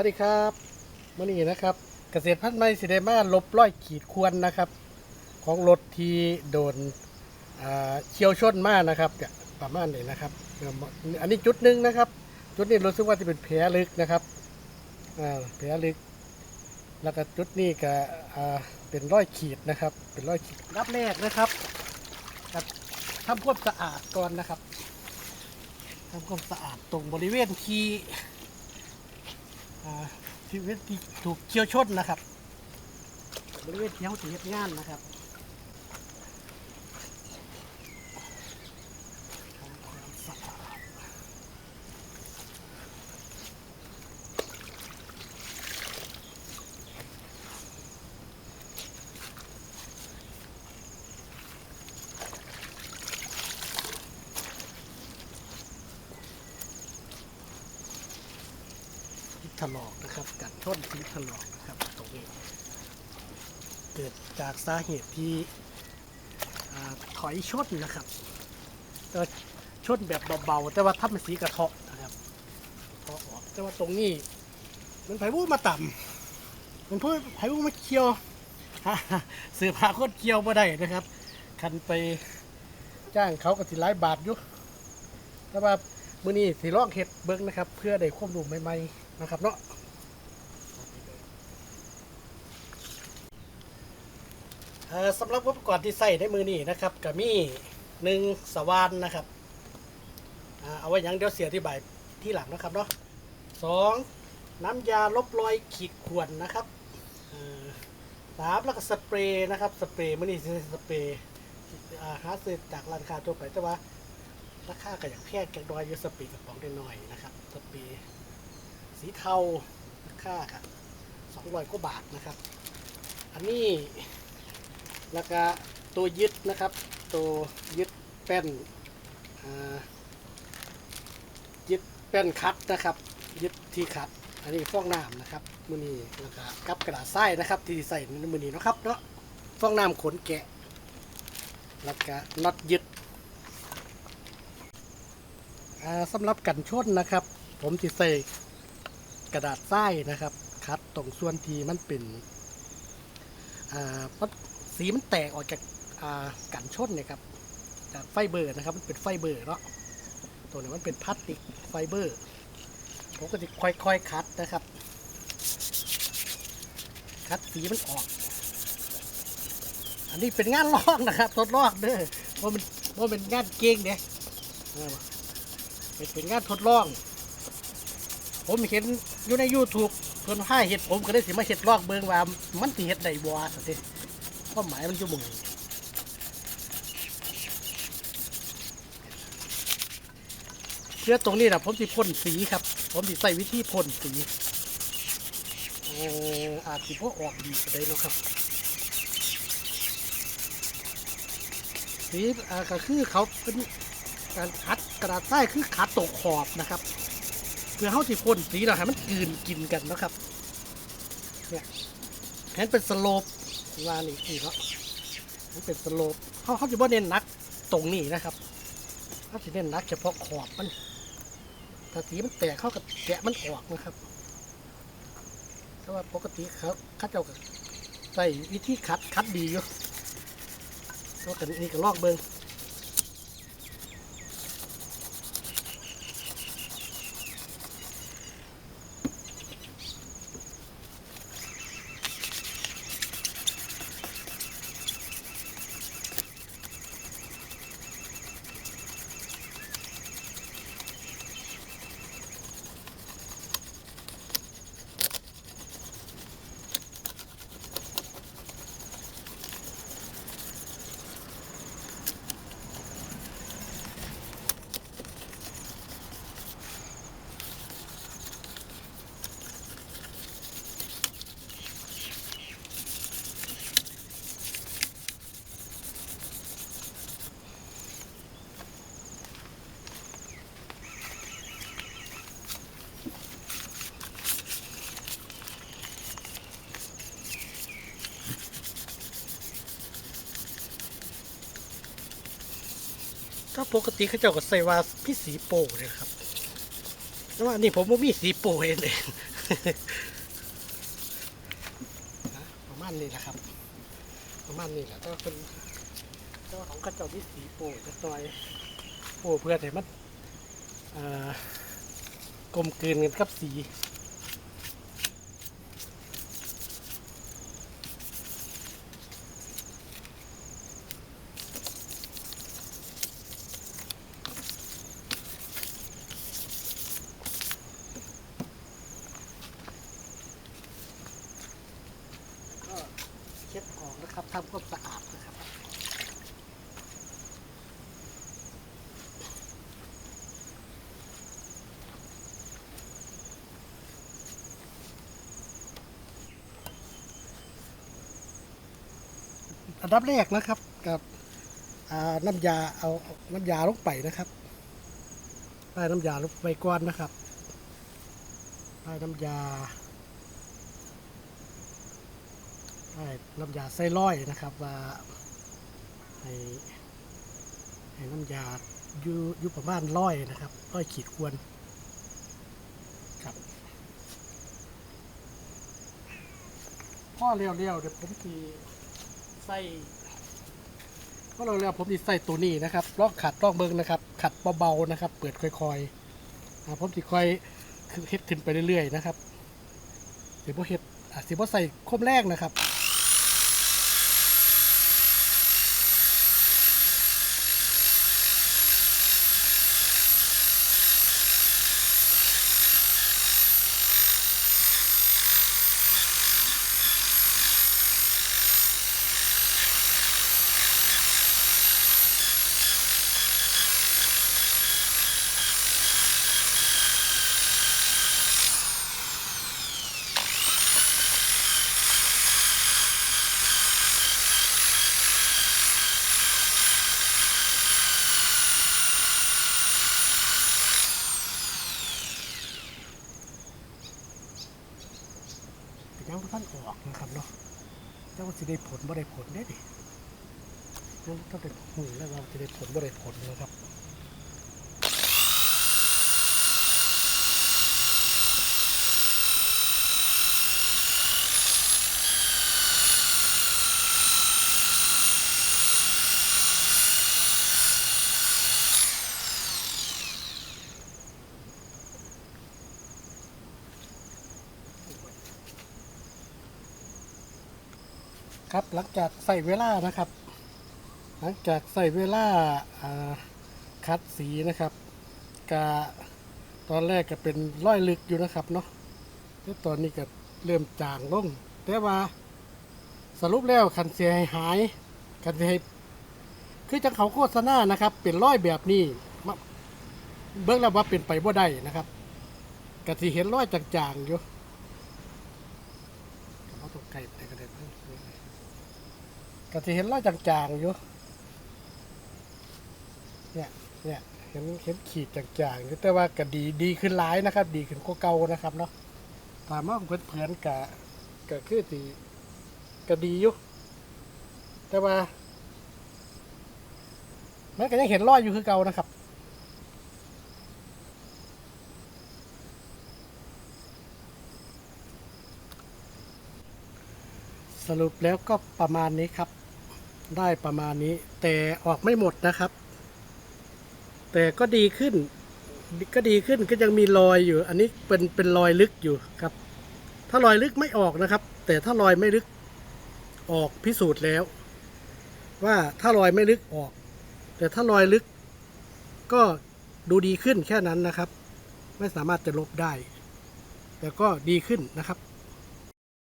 วัสดีครับมื่อนี้นะครับ เกษตรพันธุ์ไม้สิเดมาลบร้อยขีดควรนะครับ ของรถที่โดนเฉียวชนมากนะครับประมาณนี้นะครับ อันนี้จุดหนึ่งนะครับ จุดนี้รู้สึกว่าจะเป็นแผลลึกนะครับแผลลึก แล้วก็จุดนี้ก็เป็นร้อยขีดนะครับ เป็นร้อยขีดรับแรกนะครับครับทำความสะอาดก่อนนะครับทำความสะอาดตรงบริเวณที่ อ่าที่เวทีถูกเชี่ยวชนนะครับบริเวณที่เขาถือดงานนะครับทำความสะอาดที่ ถลอกนะครับ กัดชนที่ถลอกนะครับตรงนี้เกิดจากสาเหตุที่ถอยชนนะครับแต่ชนแบบเบาๆ แต่ว่าถ้ามันสีกระเทาะนะครับเทาะออกแต่ว่าตรงนี้มันไผ่บูมาต่ำมันพื่อไผ่บูมาเคี่ยวสืบหาคนเคี่ยวมาได้นะครับ คันไปจ้างเขาก็สิหลายบาทอยู่แต่ว่ามื้อนี้สิลองเฮ็ดเบิ่งนะครับ เพื่อได้ความรู้ใหม่ๆ นะครับเนาะสำหรับอุปกรณ์ที่ใส่ในมือนี่นะครับก็มีหนึ่งสว่านนะครับเอาไว้ยังเดี๋ยวเสียที่บายที่หลังนะครับเนาะสองน้ำยาลบรอยขีดข่วนนะครับสามแล้วก็สเปรย์นะครับสเปรย์มือนี่สเปรย์อ่าหาซื้อจากร้านค้าทั่วไปแต่ว่าราคาก็อย่างแพงกันดอยอยู่สเปรย์กระป๋องได้หน่อยนะครับสเปรย์ สีเทาราคาครับสองร้อยกว่าบาทนะครับ อันนี้แล้วก็ตัวยึดนะครับ ตัวยึดแป้นยึดแป้นคัดนะครับ ยึดที่คัด อันนี้ฟองน้ำนะครับมือนี้แล้วก็กับกระดาษทรายนะครับ ที่ใส่ในมือนี้นะครับเนาะฟองน้ำขนแกะ แล้วก็น็อตยึดสำหรับกันชนนะครับ ผมจะใส่ กระดาษทรายนะครับ คัดตรงส่วนที่มันเป็นสีมันแตกออกจากกันชนเนี่ยครับ จากไฟเบอร์นะครับ มันเป็นไฟเบอร์เนาะตัวนี้มันเป็นพลาสติกไฟเบอร์ผมก็จะค่อยๆคัดนะครับ คัดสีมันออก อันนี้เป็นงานลอกนะครับทดลองเด้อว่าะมันว่าะเป็นงานเก่งเด้เออเป็นเป็นงานทดลอง ผมเห็นอยู่ใน YouTube เพิ่นห้เห็ดผมก็ได้สิมาเห็ดลอกเบิ่งว่ามันสิเห็ดได้บ่สันติความหมายมันอยู่หมุงเพื่อตรงนี้นะผมจะพ่นสีครับ ผมจะใส่วิธีพ่นสีเอ่อาจจะพวกออกดีก็ได้เนาะครับสีอ่าก็คือเขาเป็นการคัดกระดาษทรายคือคัดตกขอบนะครับ เพื่อเขาที่พ่นสีเราให้มันกลืนกินกันนะครับเนี่ยแผนเป็นสโลปวานี่อีกเนาะมันเป็นสโลปเขาเขาจะว่าเน้นนักตรงนี้นะครับเขาจะเน้นนักเฉพาะขอบมันถ้าสีมันแตกเขากับแกะมันออกนะครับแต่ว่าปกติเขาเข้าเจ้าก็ใส่วิธีคัดคัดดีอยู่ก็กันนี่ก็ลอกเบิง ก็ปกติเขาเจ้าก็ใส่ว่าพี่สีโป้เลยครับแต่ว่านี่ผมว่ามีสีโป้เองเองนะประมาณนี้แหละครับ ประมาณนี้แหละแต่ว่าเป็นเจ้าของกระเจ้าที่สีโป้จะหน่อยโป้เพื่อให้มันกลมกลืนกันกับสี ก็เช็ดออกนะครับ ทำความสะอาดนะครับอันดับแรกนะครับกับน้ำยาเอาเอาน้ำยาลงไปนะครับใต้น้ำยาลงไปก่อนนะครับใต้น้ำยา ได้ น้ำยาไส้ร้อยนะครับว่าให้ให้น้ำยาอยู่อยู่ประมาณร้อยนะครับร้อยขีดควรครับพ่อเร็วๆเดี๋ยวผมทีใส่พ่อเร็วผมทีใส่ตัวนี้นะครับลอกขัดลอกเบิ้งนะครับ ขัดเบาๆนะครับ เปิดค่อยๆอผมจะค่อยเฮ็ดขึ้นไปเรื่อยๆนะครับเดี๋ยวพอเฮ็ดอาจจะพอใส่คมแรกนะครับ แต่ ยังบ่ท่านออกนะครับเนาะยังว่าสิได้ผลบ่ได้ผลได้ดิยังต้องได้หูแล้วว่าจะได้ผลบ่ได้ผลนะครับ ครับหลังจากใส่เวลานะครับ หลังจากใส่เวลาอ่าคัดสีนะครับกะตอนแรกก็เป็นร้อยลึกอยู่นะครับเนาะแต่ตอนนี้ก็เริ่มจางลง แต่ว่าสรุปแล้วคันเสียหายคันเสียคือจังเขาโฆษณานะครับ เป็นร้อยแบบนี้เบิ่งแล้วว่าเป็นไปบ่ได้นะครับกะสิเห็นร้อยจางๆอยู่เอาตกไก่ไปก็ได้ ก็จะเห็นรอยจางๆอยู่ เนี่ยเนี่ยเห็นเห็นขีดจางๆอยู่แต่ว่าก็ดีดีขึ้นหลายนะครับ ดีขึ้นกว่าเก่านะครับเนาะถามว่าเพื่อนๆกะก็คือดีก็ดีอยู่แต่ว่ามันก็ยังเห็นรอยอยู่คือเก่านะครับ สรุปแล้วก็ประมาณนี้ครับ ได้ประมาณนี้ แต่ออกไม่หมดนะครับ แต่ก็ดีขึ้น ก็ดีขึ้นก็ยังมีรอยอยู่ อันนี้เป็นเป็นรอยลึกอยู่ครับ ถ้ารอยลึกไม่ออกนะครับ แต่ถ้ารอยไม่ลึกออกพิสูจน์แล้ว ว่าถ้ารอยไม่ลึกออก แต่ถ้ารอยลึก ก็ดูดีขึ้นแค่นั้นนะครับ ไม่สามารถจะลบได้ แต่ก็ดีขึ้นนะครับ